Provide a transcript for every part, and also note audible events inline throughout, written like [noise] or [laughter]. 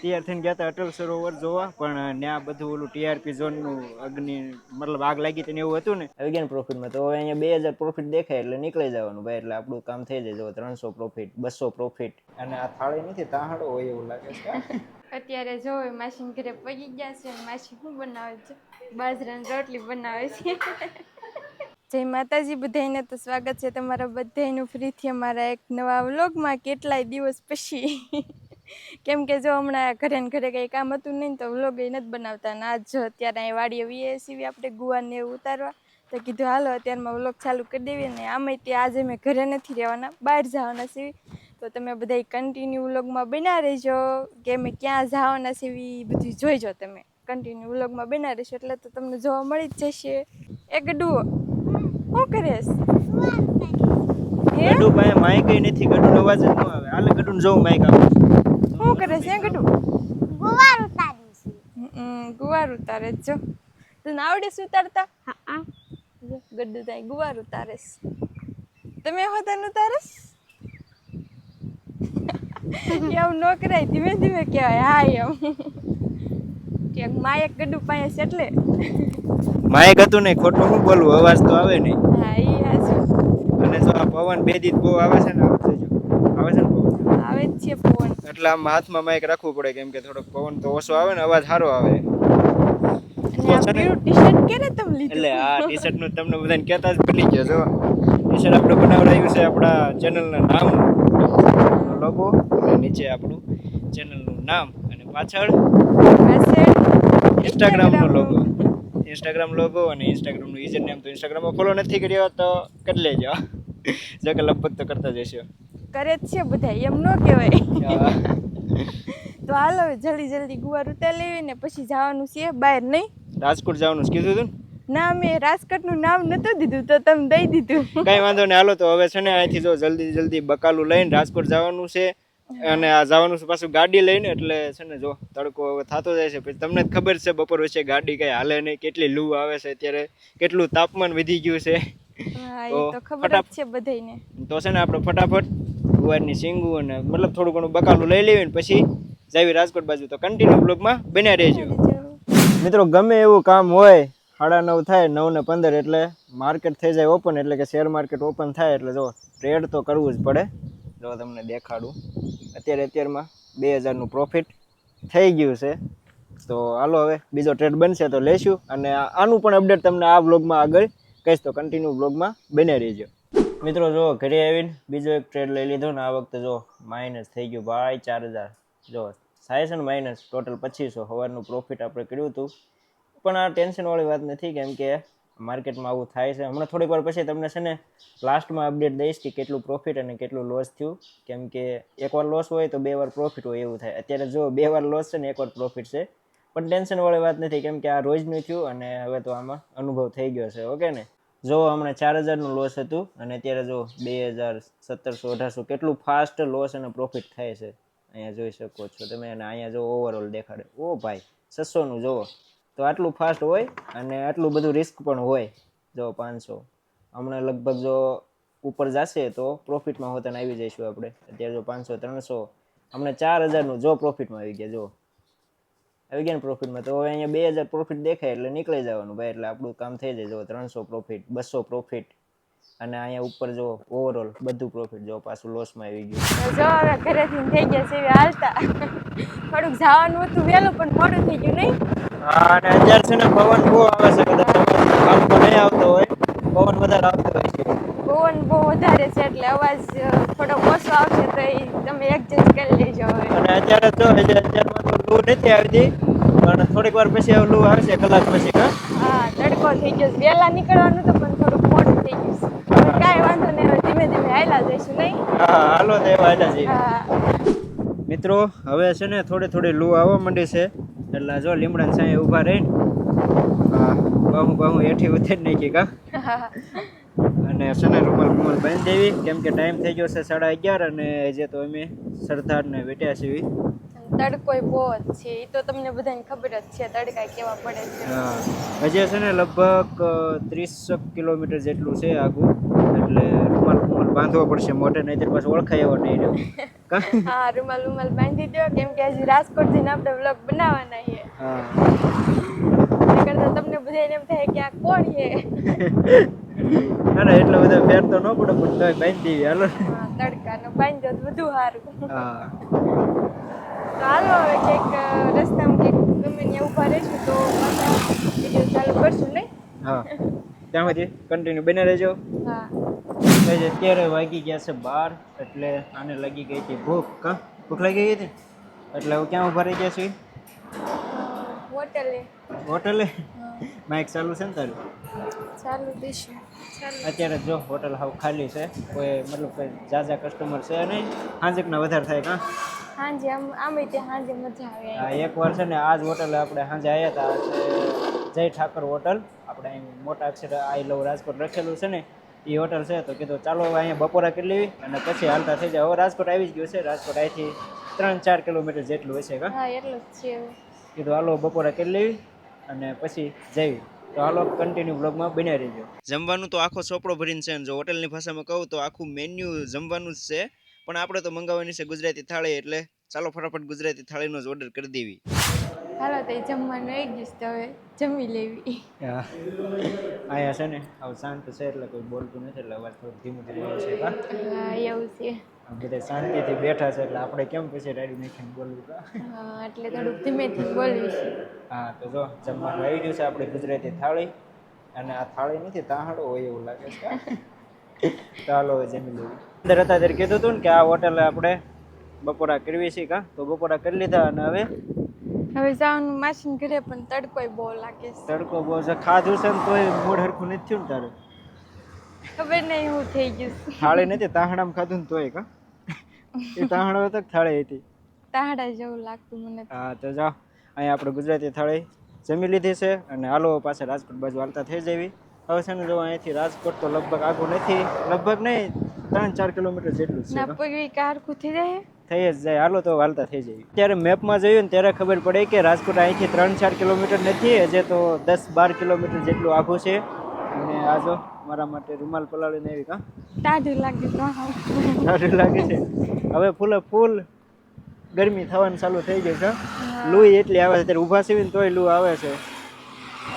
તૈયાર થઈને ગયા હતા અટલ સરોવર જોવા. પણ ત્યાં બધું ઓલું ટીઆરપી ઝોનનું અગ્નિ મતલબ આગ લાગી હતી ને એવું હતું ને? આવી ગયા પ્રોફિટમાં તો હવે અહીંયા બે હજાર પ્રોફિટ દેખાય એટલે નીકળી જવાનું ભાઈ. એટલે આપણું કામ થઈ જાય. જો ત્રણસો પ્રોફિટ બસો પ્રોફિટ અને આ થાળી નથી તાહાડો હોય એવું લાગે છે. અત્યારે જો માસી ઘરે પગી ગયા છે અને માસી શું બનાવે છે? બાજરાની રોટલી બનાવે છે. જય માતાજી બધાને તો સ્વાગત છે તમારા બધાનું ફરીથી અમારા એક નવા વ્લોગમાં કેટલાય દિવસ પછી. કેમ કે જો હમણાં ઘરે ને ઘરે કંઈ કામ હતું નહીં તો વ્લોગ એ નથી બનાવતા. ને આજ જો અત્યારે અહીં વાડીએ વીએ સીવી આપણે ગુવાને એવું ઉતારવા. તો કીધું હાલો અત્યારમાં વ્લોગ ચાલુ કરી દેવી ને આમેય તે આજે મેં ઘરે નથી રહેવાના બહાર જવાના સીવી. તો તમે બધા કન્ટિન્યુ વ્લોગમાં બના રહેજો. કે અમે ક્યાં જવાના સીવી બધું જોઈજો તમે. કન્ટિન્યુ વ્લોગમાં બના રહેશો એટલે તો તમને જોવા મળી જ જશે. એ ગડુ શું કરેશ ગડુ પાસે નથી ગડુ અવાજ જ ન આવે. હાલે ગડુ જોઉં માઇક આવે શું કરે છે ગડુ ગુવાર ઉતારી છે. ગુવાર ઉતારે છે જો. તને આવડે છે ઉતારતા? હા જો, ગડુ તાય ગુવાર ઉતારે છે. તમે હોતા ઉતારસ એવું ન કરાય ધીમે ધીમે કહેવાય હા એમ. કે માયક ગડુ પાસે છે એટલે. માયક હતું નહીં ખોટું શું બોલવું? અવાજ તો આવે નહીં. હા એ હાચું. અને જો આ પવન બે દીધ બહુ આવે છે ને આવે છે આવે છે ને આવે જ છે પવન એટલે આમ હાથમાં માઇક રાખવું પડે કેમ કે થોડોક પવન તો ઓછો આવે ને અવાજ સારો આવે. એટલે આ ટી શર્ટનું તમને બધાને કહેતા જ ભૂલી ગયો જો ટી શર્ટ આપણે બનાવડાવ્યું છે આપણા ચેનલના નામ. લોગો અને નીચે આપણું ચેનલનું નામ અને પાછળ ઇન્સ્ટાગ્રામ ઇન્સ્ટાગ્રામનો લોગો ઇન્સ્ટાગ્રામ લોગો અને ઇન્સ્ટાગ્રામનું યુઝર નેમ તો ઇન્સ્ટાગ્રામમાં ફોલો નથી કર્યો તો કરી લેજો. [laughs] જો કે લગભગ તો કરતા જ હશો. કરે જ છે બધા એમ ન કહેવાય. [laughs] તો હાલો જલ્દી જલ્દી ગુવાર ઉતારી લેવી ને પછી જવાનું છે બહાર નહીં? રાજકોટ જવાનું કીધું હતું ના? મેં રાજકોટનું નામ નતું દીધું તો તમે દઈ દીધું. [laughs] કઈ વાંધો નહીં હાલો તો હવે છે ને અહીંથી જો જલ્દી જલ્દી બકાલું લઈને રાજકોટ જવાનું છે અને આ જવાનું છે પાછું ગાડી લઈને એટલે છે ને જો તડકો હવે થતો જાય છે. પછી તમને જ ખબર છે બપોર વચ્ચે ગાડી કઈ હાલે નહીં કેટલી લૂ આવે છે અત્યારે કેટલું તાપમાન વધી ગયું છે. તો તો ખબર જ છે બધાને તો છે ને આપણે ફટાફટ ગુવારની સિંગું અને મતલબ થોડું ઘણું બકાલું લઈ લેવી ને પછી જાવી રાજકોટ બાજુ. તો કન્ટિન્યુ બ્લોગમાં બન્યા રહેજો. મિત્રો, ગમે એવું કામ હોય, સાડા નવ થાય, નવ ને પંદર એટલે માર્કેટ થઈ જાય ઓપન એટલે કે શેર માર્કેટ ઓપન થાય એટલે જો ટ્રેડ તો કરવું જ પડે. જો તમને દેખાડું. અત્યારે અત્યારમાં બે હજારનું પ્રોફિટ થઈ ગયું છે. તો હાલો હવે, બીજો ટ્રેડ બનશે તો લેશું. અને આનું પણ અપડેટ તમને આ બ્લોગમાં આગળ કહીશ. તો કન્ટિન્યુ બ્લોગમાં બને રહેજો. મિત્રો, જો ઘરે આવીને બીજો એક ટ્રેડ લઈ લીધો ને આ વખતે જો માઇનસ થઈ ગયું ભાઈ ચાર હજાર. જો થાય છે ને માઇનસ ટોટલ પચીસો સવારનું પ્રોફિટ આપણે કર્યું હતું. પણ આ ટેન્શનવાળી વાત નથી, કેમ કે માર્કેટમાં આવું થાય છે. હમણાં થોડીક વાર પછી તમને છે ને લાસ્ટમાં અપડેટ દઈશ કે કેટલું પ્રોફિટ અને કેટલું લોસ થયું. કેમ કે એકવાર લોસ હોય તો બે વાર પ્રોફિટ હોય એવું થાય. અત્યારે જો બે વાર લોસ છે ને એકવાર પ્રોફિટ છે. પણ ટેન્શનવાળી વાત નથી, કેમ કે આ રોજનું થયું અને હવે તો આમાં અનુભવ થઈ ગયો છે ઓકે ને? જો હમણાં ચાર હજારનું લોસ હતું અને અત્યારે જો બે હજાર સત્તરસો, અઢારસો કેટલું ફાસ્ટ લોસ અને પ્રોફિટ થાય છે, અહીંયા જોઈ શકો છો તમે. અને અહીંયા જો ઓવરઓલ દેખાડે, ઓ ભાઈ, છસોનું જુઓ. તો આટલું ફાસ્ટ હોય અને આટલું બધું રિસ્ક પણ હોય, જો પાંચસો. હમણાં લગભગ જો ઉપર જશે તો પ્રોફિટમાં હોતાને આવી જઈશું આપણે. અત્યારે જો પાંચસો, ત્રણસો, હમણાં ચાર હજારનું જો પ્રોફિટમાં આવી ગયા જો આવી ગયા ને પ્રોફિટમાં તો હવે અહીંયા બે હજાર પ્રોફિટ દેખાય એટલે નીકળી જવાનું ભાઈ એટલે આપણું કામ થઈ જાય. જો ત્રણસો પ્રોફિટ બસો પ્રોફિટ અને અહીંયા ઉપર જો ઓવરઓલ બધું પ્રોફિટ જો પાછું લોસમાં આવી ગયું. જો હવે ઘરેથી થઈ ગયા છે હાલતા. થોડુંક જવાનું હતું વહેલું પણ મોડું થઈ ગયું નહીં? હા અને અત્યારે છે ને પવન બહુ આવે છે કદાચ કામ તો નહીં આવતો હોય પવન વધારે આવતો હોય છે. પવન બહુ વધારે છે એટલે અવાજ થોડો ઓછો આવશે તો એ તમે એડજસ્ટ કરી લેજો હવે. અને અત્યારે તો અત્યારમાં તો લૂ નથી આવતી પણ થોડીક વાર પછી લૂ આવશે કલાક પછી હા? તડકો થઈ ગયો વેલા નીકળવાનું તો પણ થોડું મોડું થઈ ગયું કાંઈ વાંધો નહીં હવે ધીમે ધીમે હાલ્યા જઈશું નહીં? હા હાલો તો એવા હાલ્યા જઈએ. મિત્રો હવે છે ને થોડી થોડી લૂ આવવા માંડી છે. એટલે જો લીમડા સાંઈ ઊભા રહીને બહુ બાહુ હેઠી ઉતરી નાખી કા અને છે ને રૂમાલ રૂમાલ બાંધી દેવી. કેમ કે ટાઈમ થઈ ગયો છે સાડા અગિયાર અને જે તો અમે સરદારને વેટ્યા છીએ. તડકોય બહુ જ છે. એ તો તમને બધાને ખબર જ છે તડકા કેવા પડે છે. હજી છે ને લગભગ ત્રીસ કિલોમીટર જેટલું છે આખું એટલે રૂમાલ રૂમાલ બાંધવો પડશે મોટે નહીં પાછું ઓળખાય એવો નહીં રહ્યો. હા રૂમાલ રૂમાલ બાંધી દો કેમ કે હજી રાજકોટ જઈને આપણે વ્લોગ બનાવવાના છે હા. કરતા તમને બધાને એમ થાય કે આ કોણ છે? ના ના એટલો બધો ફેર તો ન પડે પણ બાંધી દેવી હાલો. તડકાનો બાંધ્યો તો વધુ સારું. હા. હાલો હવે કંઈક રસ્તામાં કંઈક ગમે ત્યાં ઊભા રહીશું તો પાછા વીડિયો ચાલુ કરશું નહીં? હા. ત્યાંમાંથી કન્ટિન્યુ બને રહેજો. હા. અત્યારે વાગી ગયા છે બાર એટલે આને લાગી ગઈ હતી ભૂખ. કા? ભૂખ લાગી ગઈ હતી? એટલે હું ક્યાં ઊભા રહી ગયા છીએ? હોટલે. હોટલે? માઇક ચાલુ છે ને તારું? ચાલુ દઈશું અત્યારે જો હોટલ હાવ ખાલી છે. કોઈ મતલબ ઝાઝા કસ્ટમર છે નહીં. હાંજેકના વધારે થાય કાં? હાંજે આમ આમે તે હાંજે મજા આવે આ એક વાર છે ને આ જ હોટલે આપણે સાંજે આવ્યા હતા જય ઠાકર હોટલ. આપણે અહીં મોટા અક્ષર આઈ લવ રાજકોટ લખેલું છે ને એ હોટલ છે તો કીધું ચાલો અહીંયા બપોરા કરી લેવી અને પછી હાલતા થઈ જાય. હવે રાજકોટ આવી જ ગયું છે રાજકોટ અહીંથી ત્રણ ચાર કિલોમીટર જેટલું હશે હા એટલું જ છે કીધું હાલો બપોરા કરી લેવી અને પછી જઈ તો હાલો કન્ટિન્યુ બ્લોગમાં બની રહેજો. જમવાનું તો આખો ચોપડો ભરીને છે જો હોટલની ભાષામાં કહું તો આખું મેન્યુ જમવાનું જ છે. પણ આપણે તો મંગાવવાની છે ગુજરાતી થાળી એટલે ચાલો ફટાફટ ગુજરાતી થાળીનો જ ઓર્ડર કરી દેવી. હાલો તો જમવાનું આવી ગયું તો હવે જમી લેવી. હા. અહીંયા છે ને હવે શાંત છે એટલે કોઈ બોલતું નથી એટલે અવાજ થોડું ધીમું ધીમું છે હા. એવું છે. બધા શાંતિથી બેઠા છે એટલે આપણે કેમ પછી રાડી નાખીને બોલવું હા? એટલે થોડુંક ધીમેથી બોલવી છે. હા તો જો જમવાનું આવી ગયું છે આપણે ગુજરાતી થાળી. અને આ થાળી નથી તાહડો હોય એવું લાગે છે ચાલો [laughs] હવે જમી લેવી. અંદર હતા ત્યારે કીધું હતું ને કે આ હોટલે આપણે બપોરા કરવી છે કા? તો બપોરા કરી લીધા અને હવે? હવે જવાનું માસીન ઘરે પણ તડકોય બહુ લાગે છે. તડકો બહુ છે. ખાધું છે ને તોય મૂડ હરખું નથી થયું ને તારું? ખબર નહીં હું થઈ ગયું. થાળી નથી? તાહડામાં ખાધું ને તોય કા? એ તાહડો હતો થાળી હતી? તાહડા જેવું લાગતું મને. હા તો જાઓ. અહીંયા આપણે ગુજરાતી થાળી જમી લીધી છે અને હાલો પાછા રાજકોટ બાજુ હાલતા થઈ જવી. હવે છે ને જો અહીંથી રાજકોટ તો લગભગ આગું નથી. લગભગ નહીં ત્રણ ચાર કિલોમીટર જેટલું છે ના કારકું થઈ જાય? થઈ જ જાય હાલો તો હાલતા થઈ જાય. ત્યારે મેપમાં જોયું ને ત્યારે ખબર પડે કે રાજકોટ અહીંથી ત્રણ ચાર કિલોમીટર નથી હજે તો દસ બાર કિલોમીટર જેટલું આઘું છે. અને આ જો મારા માટે રૂમાલ પલાળીને આવી કા ટાઢું લાગે તો લાગે છે. હવે ફૂલે ફૂલ ગરમી થવાનું ચાલુ થઈ ગઈ છે લૂઈ એટલી આવે છે ત્યારે ઊભા સીવી ને તોય લૂ આવે છે.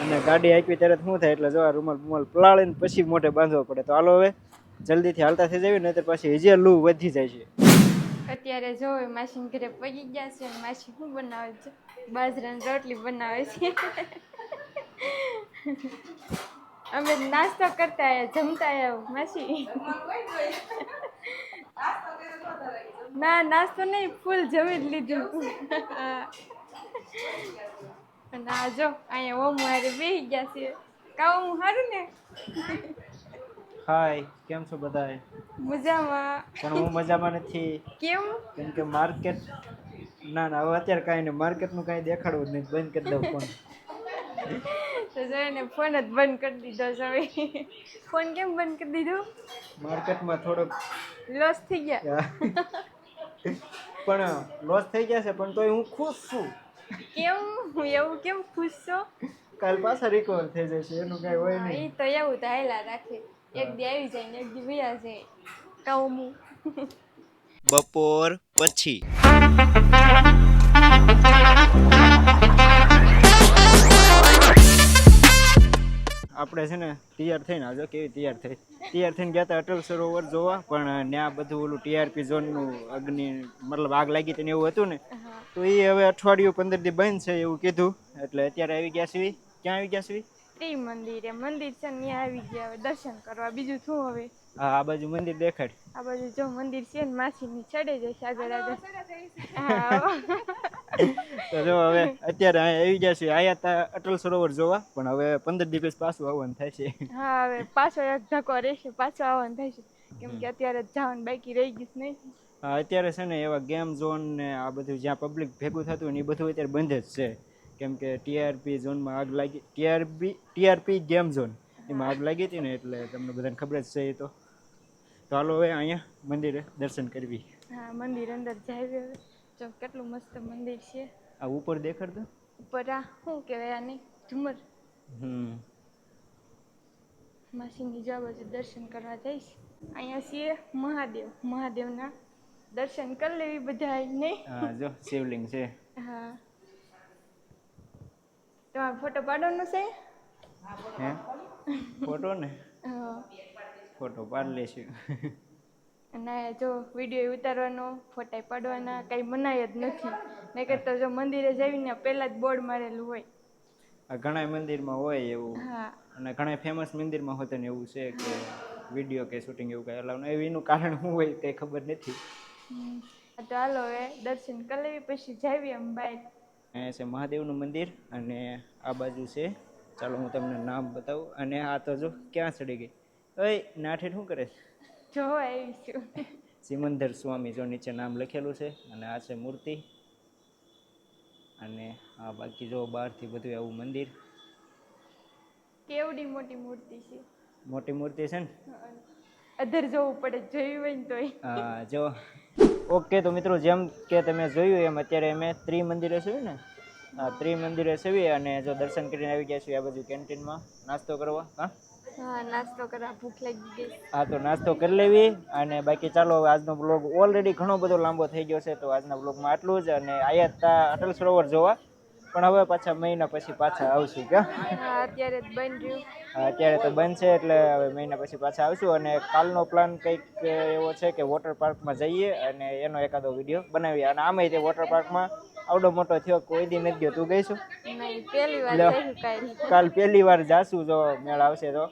અને ગાડી આપી ત્યારે શું થાય એટલે જો આ રૂમાલ રૂમાલ પલાળીને પછી મોઢે બાંધવો પડે. તો હાલો હવે જલ્દીથી હાલતા થઈ જવી નહીં તો પછી હજી લૂ વધી જાય છે. અત્યારે જો માસી ઘરે પગી ગયા છે માસી શું બનાવે છે? બાજરાની રોટલી બનાવે છે. અમે નાસ્તો કરતા આવ્યા જમતા આવ્યા માસી. ના, નાસ્તો નહીં, ફૂલ જમી જ લીધું. અને આ જો, અહીંયા ઓમ હારે બેસી ગયા છે. હું સારું ને? હાય કેમ છો બધાએ મજામાં. પણ હું મજામાં નથી. કેમ? કેમ કે માર્કેટ ના ના હવે અત્યારે કાંઈ નહીં માર્કેટનું કાંઈ દેખાડવું જ નહીં બંધ કરી દઉં ફોન. [laughs] તો જોઈને ફોન જ બંધ કરી દીધો છે ફોન કેમ બંધ કરી દીધો? માર્કેટમાં થોડોક લોસ થઈ ગયા. પણ લોસ થઈ ગયા છે પણ તોય હું ખુશ છું. કેમ? હું એવું કેમ ખુશ છો? કાલ પાછા રિકવર થઈ જશે એનું કાંઈ હોય નહીં. તો એવું તો હાયલા રાખે. એક દી આવી જાય ને એક દી વયા જાય બપોર પછી. આપણે છે ને તૈયાર થઈને આજે કેવી તૈયાર થઈ? તૈયાર થઈને ગયા હતા અટલ સરોવર જોવા પણ ત્યાં બધું ઓલું ટીઆરપી ઝોનનું અગ્નિ મતલબ આગ લાગી હતી ને એવું હતું ને તો એ હવે અઠવાડિયું પંદર દી બંધ છે એવું કીધું. એટલે અત્યારે આવી ગયા છીએ. ક્યાં આવી ગયા છીએ? ત્રી એ મંદિર છે ને ત્યાં આવી ગયા હવે દર્શન કરવા. બીજું શું હવે? હા આ બાજુ મંદિર દેખાડ. આ બાજુ જો મંદિર છે ને માસીની ચડે જાય આગળ આગળ તો જો હવે અત્યારે અહીંયા આવી ગયા છે આયા તા અટલ સરોવર જોવા પણ હવે પંદર દિવસ પાછું આવવાનું થાય છે. હા હવે પાછો એક ધક્કો રહેશે પાછો આવવાનું થાય છે. કેમ કે અત્યારે જવાનું બાકી રહી ગયું નહીં હા, અત્યારે છે ને એવા ગેમ ઝોન ને આ બધું જ્યાં પબ્લિક ભેગું થતું ને એ બધું અત્યારે બંધ જ છે. કેમ કે ટીઆરપી ઝોનમાં આગ લાગી ટીઆરપી ટીઆરપી ગેમ ઝોન એમાં આગ લાગી હતી ને એટલે તમને બધાને ખબર જ છે એ તો. તો હાલો હવે અહીંયા મંદિરે દર્શન કરવી. હા મંદિર અંદર જાય હવે. જો કેટલું મસ્ત મંદિર છે. આ ઉપર દેખાડતો? ઉપર આ શું કહેવાય આને? ઝુમર હમ. માસીની જવા બાજુ દર્શન કરવા જઈશ. અહીંયા છીએ મહાદેવ. મહાદેવના દર્શન કરી લેવી બધા નહીં? હા જો શિવલિંગ છે. હા. તમારે ફોટો પાડવાનો છે? હે? ફોટો ને? ફોટો પાડી લેશું. અને જો વીડિયો ઉતારવાનો ફોટા પાડવાના કાંઈ મનાય જ નથી. નહીં તો જો મંદિરે જઈને પહેલાં જ બોર્ડ મારેલું હોય. ઘણા મંદિરમાં હોય એવું. હા. અને ઘણા ફેમસ મંદિરમાં હોતે ને એવું છે કે વીડિયો કે શૂટિંગ એવું કઈ અલાવ એવીનું એનું કારણ શું હોય તે ખબર નથી. તો હાલો હવે દર્શન કરી લેવી પછી જાવી બહાર અહીંયા છે મહાદેવનું મંદિર અને આ બાજુ છે. ચાલો હું તમને નામ બતાવું અને આ તો જો ક્યાં ચડી ગઈ? ઓય નાઠે શું કરે? જો આવીશું સિમંદર સ્વામી જો નીચે નામ લખેલું છે અને આ છે મૂર્તિ. અને આ બાકી જો બહારથી બધું આવું મંદિર. કેવડી મોટી મૂર્તિ છે. મોટી મૂર્તિ છે ને? અધર જવું પડે જોયું હોય ને તોય. હા જો ઓકે તો મિત્રો જેમ કે તમે જોયું એમ અત્યારે અમે ત્રિમંદિરે છીએ ને? હા ત્રિમંદિરે છીએ અને જો દર્શન કરીને આવી ગયા છીએ આ બાજુ કેન્ટીનમાં. નાસ્તો કરવા હા? હા નાસ્તો કરવા ભૂખ લાગી ગઈ. હા તો નાસ્તો કરી લેવી અને બાકી ચાલો હવે આજનો બ્લોગ ઓલરેડી ઘણો બધો લાંબો થઈ ગયો છે તો આજના બ્લોગમાં આટલું જ અને આયા તા અટલ સરોવર જોવા. પણ હવે પાછા મહિના પછી પાછા આવશું કે અત્યારે બની રહ્યું. અત્યારે તો બંધ છે એટલે હવે મહિના પછી પાછા આવશું. અને કાલનો પ્લાન કંઈક એવો છે કે વોટર પાર્કમાં જઈએ અને એનો એકાદો વીડિયો બનાવીએ. અને આમાંય તે વોટર પાર્કમાં આવડો મોટો થયો કોઈ દી નથી ગયો. તું ગઈ છું? નહીં પહેલી વાર લ્યો. જઈશું કાંઈ કાલ. પહેલી વાર જાશું જો મેળ આવશે તો.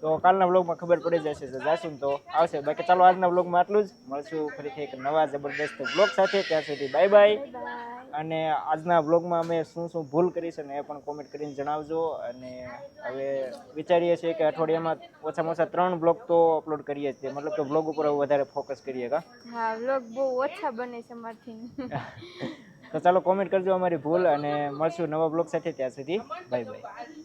તો કાલના બ્લોગમાં ખબર પડી જશે તો જાશું ને તો આવશે. બાકી ચાલો આજના બ્લોગમાં આટલું જ. મળશું ફરીથી એક નવા જબરદસ્ત બ્લોગ સાથે. ત્યાં સુધી બાય બાય અને આજના બ્લોગમાં અમે શું શું ભૂલ કરી છે ને એ પણ કોમેન્ટ કરીને જણાવજો. અને હવે વિચારીએ છીએ કે અઠવાડિયામાં ઓછામાં ઓછા ત્રણ બ્લોગ તો અપલોડ કરીએ છીએ. મતલબ કે બ્લોગ ઉપર વધારે ફોકસ કરીએ કા? હા બ્લોગ બહુ ઓછા બને છે મારથી. [laughs] તો ચાલો કોમેન્ટ કરજો અમારી ભૂલ અને મળશું નવા બ્લોગ સાથે ત્યાં સુધી. Bye bye